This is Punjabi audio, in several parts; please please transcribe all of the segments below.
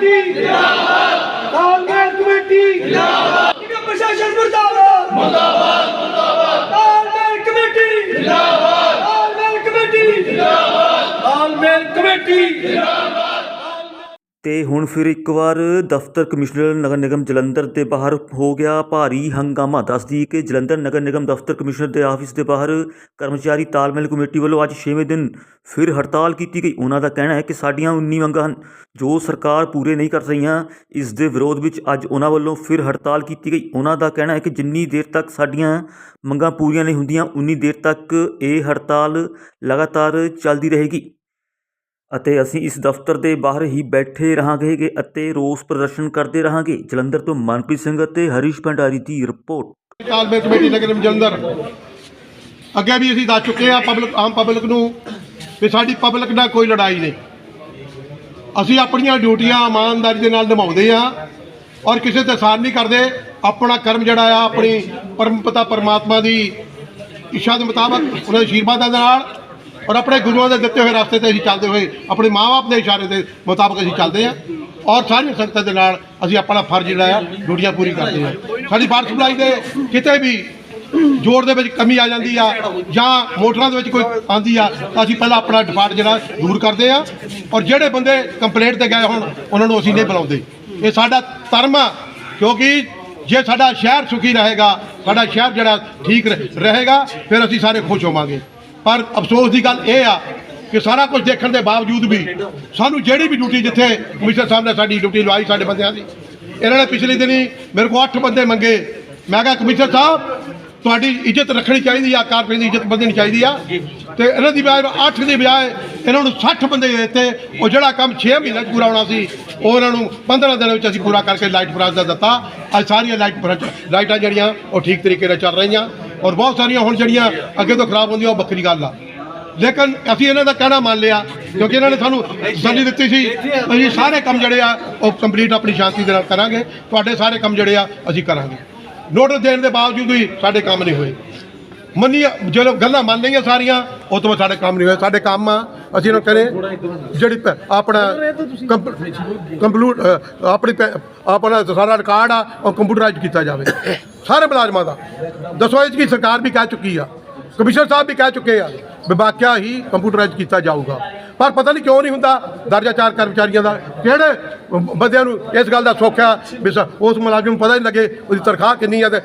ਕਮੇਟੀ ਜਿੰਦਾਬਾਦ। ਤਾਲਮੇਲ ਕਮੇਟੀ ਜਿੰਦਾਬਾਦ। ਪ੍ਰਸ਼ਾਸਨ ਮੁਰਦਾਬਾਦ। ਮੁਰਦਾਬਾਦ ਮੁਰਦਾਬਾਦ। ਤਾਲਮੇਲ ਕਮੇਟੀ ਜਿੰਦਾਬਾਦ। ਤਾਲਮੇਲ ਕਮੇਟੀ ਜਿੰਦਾਬਾਦ। ਤਾਲਮੇਲ ਕਮੇਟੀ ਅਤੇ ਹੁਣ ਫਿਰ ਇੱਕ ਵਾਰ ਦਫ਼ਤਰ ਕਮਿਸ਼ਨਰ ਨਗਰ ਨਿਗਮ ਜਲੰਧਰ ਦੇ ਬਾਹਰ ਹੋ ਗਿਆ ਭਾਰੀ ਹੰਗਾਮਾ। ਦੱਸਦੀ ਕਿ ਜਲੰਧਰ ਨਗਰ ਨਿਗਮ ਦਫ਼ਤਰ ਕਮਿਸ਼ਨਰ ਦੇ ਆਫਿਸ ਦੇ ਬਾਹਰ ਕਰਮਚਾਰੀ ਤਾਲਮੇਲ ਕਮੇਟੀ ਵੱਲੋਂ ਅੱਜ 6ਵੇਂ ਦਿਨ ਫਿਰ ਹੜਤਾਲ ਕੀਤੀ ਗਈ। ਉਹਨਾਂ ਦਾ ਕਹਿਣਾ ਹੈ ਕਿ ਸਾਡੀਆਂ 19 ਮੰਗਾਂ ਹਨ, ਜੋ ਸਰਕਾਰ ਪੂਰੇ ਨਹੀਂ ਕਰ ਰਹੀਆਂ, ਇਸ ਦੇ ਵਿਰੋਧ ਵਿੱਚ ਅੱਜ ਉਹਨਾਂ ਵੱਲੋਂ ਫਿਰ ਹੜਤਾਲ ਕੀਤੀ ਗਈ। ਉਹਨਾਂ ਦਾ ਕਹਿਣਾ ਹੈ ਕਿ ਜਿੰਨੀ ਦੇਰ ਤੱਕ ਸਾਡੀਆਂ ਮੰਗਾਂ ਪੂਰੀਆਂ ਨਹੀਂ ਹੁੰਦੀਆਂ, ਉਨੀ ਦੇਰ ਤੱਕ ਇਹ ਹੜਤਾਲ ਲਗਾਤਾਰ ਚੱਲਦੀ ਰਹੇਗੀ। ਅਤੇ ਅਸੀਂ ਇਸ ਦਫ਼ਤਰ ਦੇ ਬਾਹਰ ਹੀ ਬੈਠੇ ਰਹਾਂਗੇ ਅਤੇ ਰੋਸ ਪ੍ਰਦਰਸ਼ਨ ਕਰਦੇ ਰਹਾਂਗੇ। ਜਲੰਧਰ ਤੋਂ ਮਨਪ੍ਰੀਤ ਸਿੰਘ ਅਤੇ ਹਰੀਸ਼ ਭੰਡਾਰੀ ਦੀ ਰਿਪੋਰਟ। ਤਾਲਮੇਲ ਕਮੇਟੀ ਨਗਰ ਨਿਗਮ ਜਲੰਧਰ। ਅੱਗੇ ਵੀ ਅਸੀਂ ਦੱਸ ਚੁੱਕੇ ਆ ਪਬਲਿਕ ਆਮ ਪਬਲਿਕ ਨੂੰ ਵੀ ਸਾਡੀ ਪਬਲਿਕ ਨਾਲ ਕੋਈ ਲੜਾਈ ਨਹੀਂ। ਅਸੀਂ ਆਪਣੀਆਂ ਡਿਊਟੀਆਂ ਇਮਾਨਦਾਰੀ ਦੇ ਨਾਲ ਨਿਭਾਉਂਦੇ ਆ ਔਰ ਕਿਸੇ ਤੇ ਸਾਰ ਨਹੀਂ ਕਰਦੇ। ਆਪਣਾ ਕਰਮ ਜਿਹੜਾ ਆ, ਆਪਣੀ ਪਰਮ ਪਿਤਾ ਪਰਮਾਤਮਾ ਦੀ ਇੱਛਾ ਦੇ ਮੁਤਾਬਕ ਉਹਨਾਂ ਦੇ ਆਸ਼ੀਰਵਾਦਾਂ ਦੇ ਨਾਲ ਔਰ ਆਪਣੇ ਗੁਰੂਆਂ ਦੇ ਦਿੱਤੇ ਹੋਏ ਰਸਤੇ ਤੇ ਅਸੀਂ ਚੱਲਦੇ ਹੋਏ, ਆਪਣੇ ਮਾਪੇ ਦੇ ਇਸ਼ਾਰੇ ਦੇ ਮੁਤਾਬਕ ਅਸੀਂ ਚੱਲਦੇ ਹਾਂ। ਔਰ ਸਾਰੀਆਂ ਸੰਗਤਾਂ ਦੇ ਨਾਲ ਅਸੀਂ ਆਪਣਾ ਫਰਜ਼ ਜਿਹੜਾ ਆ, ਡਿਊਟੀਆਂ ਪੂਰੀ ਕਰਦੇ ਹਾਂ। ਸਾਡੀ ਬਾਰ ਸਪਲਾਈ ਦੇ ਕਿਤੇ ਵੀ ਜੋੜ ਦੇ ਵਿੱਚ ਕਮੀ ਆ ਜਾਂਦੀ ਆ ਜਾਂ ਮੋਟਰਾਂ ਦੇ ਵਿੱਚ ਕੋਈ ਆਂਦੀ ਆ, ਤਾਂ ਅਸੀਂ ਪਹਿਲਾਂ ਆਪਣਾ ਡਿਫਾਲਟ ਜਿਹੜਾ ਦੂਰ ਕਰਦੇ ਆ ਔਰ ਜਿਹੜੇ ਬੰਦੇ ਕੰਪਲੇਂਟ ਤੇ ਗਏ ਹੋਣ, ਉਹਨਾਂ ਨੂੰ ਅਸੀਂ ਨਹੀਂ ਬੁਲਾਉਂਦੇ। ਇਹ ਸਾਡਾ ਧਰਮ ਆ, ਕਿਉਂਕਿ ਜੇ ਸਾਡਾ ਸ਼ਹਿਰ ਸੁਖੀ ਰਹੇਗਾ, ਸਾਡਾ ਸ਼ਹਿਰ ਜਿਹੜਾ ਠੀਕ ਰ- ਰਹੇਗਾ, ਫਿਰ ਅਸੀਂ ਸਾਰੇ ਖੁਸ਼ ਹੋਵਾਂਗੇ। ਪਰ ਅਫਸੋਸ ਦੀ ਗੱਲ ਇਹ ਆ ਕਿ ਸਾਰਾ ਕੁਝ ਦੇਖਣ ਦੇ ਬਾਵਜੂਦ ਵੀ ਸਾਨੂੰ ਜਿਹੜੀ ਵੀ ਡਿਊਟੀ ਜਿੱਥੇ ਕਮਿਸ਼ਨਰ ਸਾਹਿਬ ਨੇ ਸਾਡੀ ਡਿਊਟੀ ਲਵਾਈ ਸਾਡੇ ਬੰਦਿਆਂ ਦੀ, ਇਹਨਾਂ ਨੇ ਪਿਛਲੇ ਦਿਨੀ ਮੇਰੇ ਕੋਲ 8 ਬੰਦੇ ਮੰਗੇ। ਮੈਂ ਕਿਹਾ, ਕਮਿਸ਼ਨਰ ਸਾਹਿਬ, ਤੁਹਾਡੀ ਇੱਜ਼ਤ ਰੱਖਣੀ ਚਾਹੀਦੀ ਆ, ਕਾਰਪੋਰੇਸ਼ਨ ਦੀ ਇੱਜ਼ਤ ਬੰਦਣੀ ਚਾਹੀਦੀ ਆ। ਤੇ ਇਹਨਾਂ ਦੀ ਬਜਾਏ 8 ਦੀ ਬਜਾਏ ਇਹਨਾਂ ਨੂੰ 60 ਬੰਦੇ ਦਿੱਤੇ। ਉਹ ਜਿਹੜਾ ਕੰਮ 6 ਮਹੀਨੇ 'ਚ ਪੂਰਾ ਹੋਣਾ ਸੀ, ਉਹ ਇਹਨਾਂ ਨੂੰ 15 ਦਿਨਾਂ ਵਿੱਚ ਅਸੀਂ ਪੂਰਾ ਕਰਕੇ ਲਾਈਟ ਫਰਾਜ ਦਾ ਦਿੱਤਾ। ਅੱਜ ਸਾਰੀਆਂ ਲਾਈਟ ਫਰਾਜ ਲਾਈਟਾਂ ਜਿਹੜੀਆਂ, ਉਹ ਠੀਕ ਤਰੀਕੇ ਨਾਲ ਚੱਲ ਰਹੀਆਂ। ਔਰ ਬਹੁਤ ਸਾਰੀਆਂ ਹੁਣ ਜਿਹੜੀਆਂ ਅੱਗੇ ਤੋਂ ਖਰਾਬ ਹੁੰਦੀਆਂ ਉਹ ਵੱਖਰੀ ਗੱਲ ਆ। ਲੇਕਿਨ ਅਸੀਂ ਇਹਨਾਂ ਦਾ ਕਹਿਣਾ ਮੰਨ ਲਿਆ, ਕਿਉਂਕਿ ਇਹਨਾਂ ਨੇ ਸਾਨੂੰ ਤਸੱਲੀ ਦਿੱਤੀ ਸੀ, ਅਸੀਂ ਸਾਰੇ ਕੰਮ ਜਿਹੜੇ ਆ, ਉਹ ਕੰਪਲੀਟ ਆਪਣੀ ਸ਼ਾਂਤੀ ਦੇ ਨਾਲ ਕਰਾਂਗੇ। ਤੁਹਾਡੇ ਸਾਰੇ ਕੰਮ ਜਿਹੜੇ ਆ, ਅਸੀਂ ਕਰਾਂਗੇ। ਨੋਟਿਸ ਦੇਣ ਦੇ ਬਾਵਜੂਦ ਵੀ ਸਾਡੇ ਕੰਮ ਨਹੀਂ ਹੋਏ। ਮੰਨੀ ਜਦੋਂ ਗੱਲਾਂ ਮੰਨ ਲਈਆਂ ਸਾਰੀਆਂ ਉਹ ਤੋਂ ਬਾਅਦ ਸਾਡੇ ਕੰਮ ਨਹੀਂ ਹੋਏ। ਸਾਡੇ ਕੰਮ ਆ ਅਸੀਂ ਇਹਨਾਂ ਨੂੰ ਕਰੇ ਜਿਹੜੀ ਪ- ਆਪਣਾ ਕੰਪਲੂਟ ਆਪਣੀ ਪ- ਆਪਣਾ ਸਾਰਾ ਰਿਕਾਰਡ ਆ ਉਹ ਕੰਪਿਊਟਰਾਈਜ਼ ਕੀਤਾ ਜਾਵੇ। ਸਾਰੇ ਮੁਲਾਜ਼ਮਾਂ ਦਾ। ਦੱਸੋ ਇਹ 'ਚ ਕੀ ਸਰਕਾਰ ਵੀ ਕਹਿ ਚੁੱਕੀ ਆ ਕਮਿਸ਼ਨਰ ਸਾਹਿਬ ਵੀ ਕਹਿ ਚੁੱਕੇ ਆ ਵੀ ਵਾਕਿਆ ਹੀ ਕੰਪਿਊਟਰਾਈਜ਼ ਕੀਤਾ ਜਾਊਗਾ। ਪਰ ਪਤਾ ਨਹੀਂ ਕਿਉਂ ਨਹੀਂ ਹੁੰਦਾ ਦਰਜਾ ਚਾਰ ਕਰਮਚਾਰੀਆਂ ਦਾ। ਕਿਹੜੇ ਬੰਦਿਆਂ ਨੂੰ ਇਸ ਗੱਲ ਦਾ ਸੁੱਖ ਆ ਵੀ ਸ- ਉਸ ਮੁਲਾਜ਼ਮ ਨੂੰ ਪਤਾ ਹੀ ਨਹੀਂ ਲੱਗੇ ਉਹਦੀ ਤਨਖਾਹ ਕਿੰਨੀ ਆ ਤੇ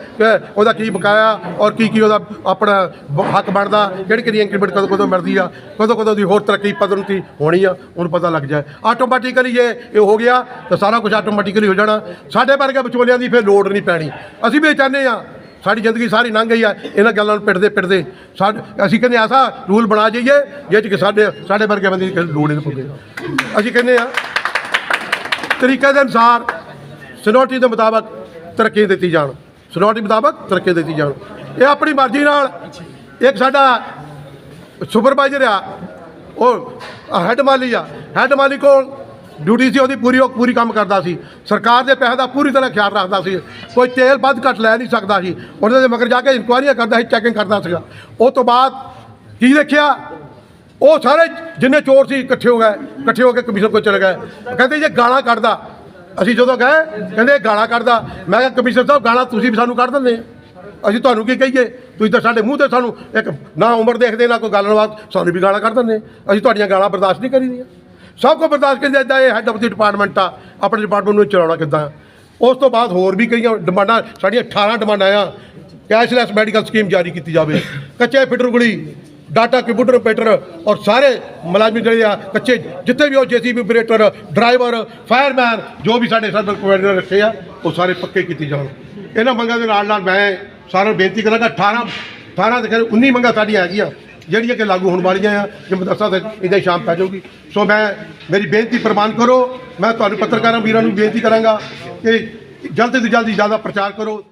ਉਹਦਾ ਕੀ ਬਕਾਇਆ ਔਰ ਕੀ ਕੀ ਉਹਦਾ ਆਪਣਾ ਹੱਕ ਬਣਦਾ, ਕਿਹੜੀ ਕਿਹੜੀ ਇੰਕਰੀਮੈਂਟ ਕਦੋਂ ਕਦੋਂ ਮਿਲਦੀ ਆ, ਕਦੋਂ ਕਦੋਂ ਦੀ ਹੋਰ ਤਰੱਕੀ ਪਦੋન્નਤੀ ਹੋਣੀ ਆ, ਉਹਨੂੰ ਪਤਾ ਲੱਗ ਜਾਏ। ਆਟੋਮੈਟਿਕਲੀ ਜੇ ਇਹ ਹੋ ਗਿਆ ਤਾਂ ਸਾਰਾ ਕੁਝ ਆਟੋਮੈਟਿਕਲੀ ਹੋ ਜਾਣਾ। ਸਾਡੇ ਵਰਗੇ ਵਿਚੋਲਿਆਂ ਦੀ ਫਿਰ ਲੋੜ ਨਹੀਂ ਪੈਣੀ। ਅਸੀਂ ਵੀ ਇਹ ਚਾਹੁੰਦੇ ਆ ਸਾਡੀ ਜ਼ਿੰਦਗੀ ਸਾਰੀ ਲੰਘ ਗਈ ਆ, ਇਹਨਾਂ ਗੱਲਾਂ ਨੂੰ ਪਿੱਟਦੇ ਪਿੱਟਦੇ। ਸਾਡ, ਅਸੀਂ ਕਹਿੰਦੇ ਐਸਾ ਰੂਲ ਬਣਾ ਜਾਈਏ, ਜਿਹਦੇ 'ਚ ਕਿ ਸਾਡੇ ਸਾਡੇ ਵਰਗੇ ਬੰਦੇ ਦੀ ਲੋੜ ਹੀ ਨਹੀਂ ਪਵੇ ਅਸੀਂ ਕਹਿੰਦੇ ਆ ਤਰੀਕੇ ਦੇ ਅਨੁਸਾਰ ਸਿਨੋਟੀ ਦੇ ਮੁਤਾਬਕ ਤਰੱਕੀ ਦਿੱਤੀ ਜਾਣ। ਸਿਨੋਟੀ ਮੁਤਾਬਕ ਤਰੱਕੀ ਦਿੱਤੀ ਜਾਣ। ਇਹ ਆਪਣੀ ਮਰਜ਼ੀ ਨਾਲ ਇੱਕ ਸਾਡਾ ਸੁਪਰਵਾਈਜ਼ਰ ਆ, ਉਹ ਹੈੱਡ ਮਾਲੀ ਆ। ਹੈੱਡ ਮਾਲੀ ਕੋਲ ਡਿਊਟੀ ਸੀ, ਉਹਦੀ ਪੂਰੀ ਉਹ ਪੂਰੀ ਕੰਮ ਕਰਦਾ ਸੀ। ਸਰਕਾਰ ਦੇ ਪੈਸੇ ਦਾ ਪੂਰੀ ਤਰ੍ਹਾਂ ਖਿਆਲ ਰੱਖਦਾ ਸੀ। ਕੋਈ ਤੇਲ ਵੱਧ ਘੱਟ ਲੈ ਨਹੀਂ ਸਕਦਾ ਸੀ। ਉਹਨਾਂ ਦੇ ਮਗਰ ਜਾ ਕੇ ਇਨਕੁਆਇਰੀਆਂ ਕਰਦਾ ਸੀ ਚੈਕਿੰਗ ਕਰਦਾ ਸੀਗਾ। ਉਹ ਤੋਂ ਬਾਅਦ ਕੀ ਦੇਖਿਆ? ਉਹ ਸਾਰੇ ਜਿੰਨੇ ਚੋਰ ਸੀ, ਇਕੱਠੇ ਹੋ ਗਏ। ਇਕੱਠੇ ਹੋ ਕੇ ਕਮਿਸ਼ਨਰ ਕੋਲ ਚਲੇ ਗਏ। ਕਹਿੰਦੇ, ਜੇ ਗਾਲਾਂ ਕੱਢਦਾ। ਅਸੀਂ ਜਦੋਂ ਗਏ, ਕਹਿੰਦੇ ਇਹ ਗਾਲਾਂ ਕੱਢਦਾ। ਮੈਂ ਕਿਹਾ ਕਮਿਸ਼ਨਰ ਸਾਹਿਬ, ਗਾਲਾਂ ਤੁਸੀਂ ਵੀ ਸਾਨੂੰ ਕੱਢ ਦਿੰਦੇ ਅਸੀਂ ਤੁਹਾਨੂੰ ਕੀ ਕਹੀਏ? ਤੁਸੀਂ ਤਾਂ ਸਾਡੇ ਮੂੰਹ ਤੇ ਸਾਨੂੰ ਇੱਕ ਨਾ ਉਮਰ ਦੇਖਦੇ, ਨਾ ਕੋਈ ਗੱਲਬਾਤ। ਸਾਨੂੰ ਵੀ ਗਾਲਾਂ ਕੱਢ ਦਿੰਦੇ ਅਸੀਂ ਤੁਹਾਡੀਆਂ ਗਾਲਾਂ ਬਰਦਾਸ਼ਤ ਨਹੀਂ ਕਰੀਦੀਆਂ। ਸਭ ਕੁਝ ਬਰਦਾਸ਼ਤ ਕਰਦੇ ਇਦਾਂ ਇਹ ਹੈੱਡ ਆਫ ਦੀ ਡਿਪਾਰਟਮੈਂਟ ਆ। ਆਪਣੇ ਡਿਪਾਰਟਮੈਂਟ ਨੂੰ ਚਲਾਉਣਾ ਕਿੱਦਾਂ? ਉਸ ਤੋਂ ਬਾਅਦ ਹੋਰ ਵੀ ਕਈਆਂ ਡਿਮਾਂਡਾਂ, ਸਾਡੀਆਂ 18 ਡਿਮਾਂਡਾਂ ਆ। ਕੈਸ਼ਲੈਸ ਮੈਡੀਕਲ ਸਕੀਮ ਜਾਰੀ ਕੀਤੀ ਜਾਵੇ। ਕੱਚੇ ਫਿਟਰ ਗੁਲੀ ਡਾਟਾ ਕੰਪਿਊਟਰ ਆਪਰੇਟਰ ਔਰ ਸਾਰੇ ਮੁਲਾਜ਼ਮ ਜਿਹੜੇ ਆ, ਕੱਚੇ ਜਿੱਥੇ ਵੀ ਉਹ ਜੀਸੀਬੀ ਆਪਰੇਟਰ ਡਰਾਈਵਰ ਫਾਇਰਮੈਨ ਜੋ ਵੀ ਸਾਡੇ ਸਰਵਿਸ ਪ੍ਰੋਵਾਈਡਰ ਰੱਖੇ ਆ, ਉਹ ਸਾਰੇ ਪੱਕੇ ਕੀਤੇ ਜਾਣ। ਇਹਨਾਂ ਮੰਗਾਂ ਦੇ ਨਾਲ ਨਾਲ ਮੈਂ ਸਾਰਿਆਂ ਨੂੰ ਬੇਨਤੀ ਕਰਾਂਗਾ 18 18 ਦੇ ਖੈਰ 19 ਮੰਗਾਂ ਸਾਡੀਆਂ ਹੈਗੀਆਂ। ਜਿਹੜੀਆਂ ਕਿ ਲਾਗੂ ਹੋਣ ਵਾਲੀਆਂ ਆ ਕਿ ਮਦਰਸਾ ਦੱਸਾਂ ਤੇ ਇਹਦੇ ਸ਼ਾਮ ਪੈ ਜਾਊਗੀ। ਸੋ ਮੈਂ, ਮੇਰੀ ਬੇਨਤੀ ਪ੍ਰਵਾਨ ਕਰੋ, ਮੈਂ ਤੁਹਾਨੂੰ ਪੱਤਰਕਾਰਾਂ ਵੀਰਾਂ ਨੂੰ ਬੇਨਤੀ ਕਰਾਂਗਾ ਕਿ ਜਲਦ ਤੋਂ ਜਲਦੀ ਜ਼ਿਆਦਾ ਪ੍ਰਚਾਰ ਕਰੋ।